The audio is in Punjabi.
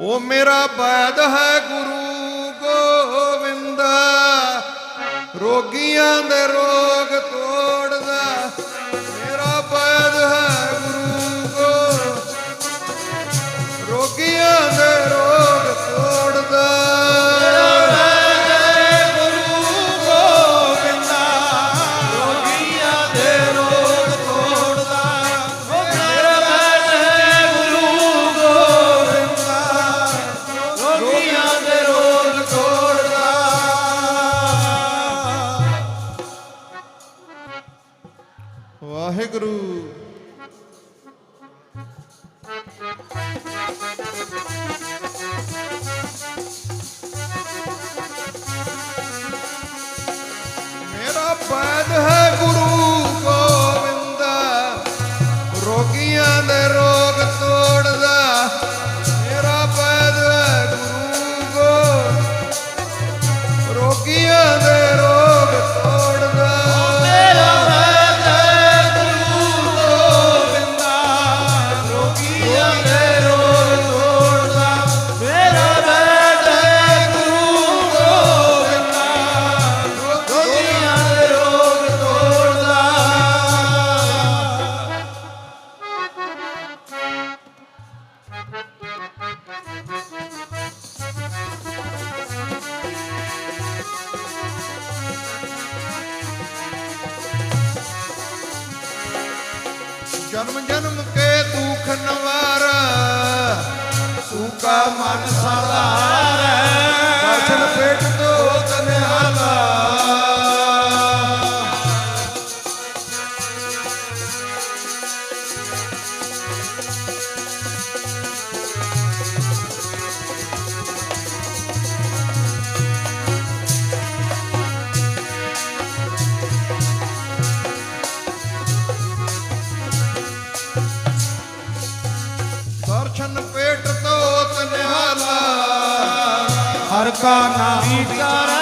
ਉਹ ਮੇਰਾ ਬੈਦ ਹੈ ਗੁਰੂ ਗੋਵਿੰਦ। ਰੋਗੀਆਂ ਦੇ ਰੋਗ ਤੋਂ ਵਾਹਿਗੁਰੂ। जन्म जन्म के घर का नाम प्यारा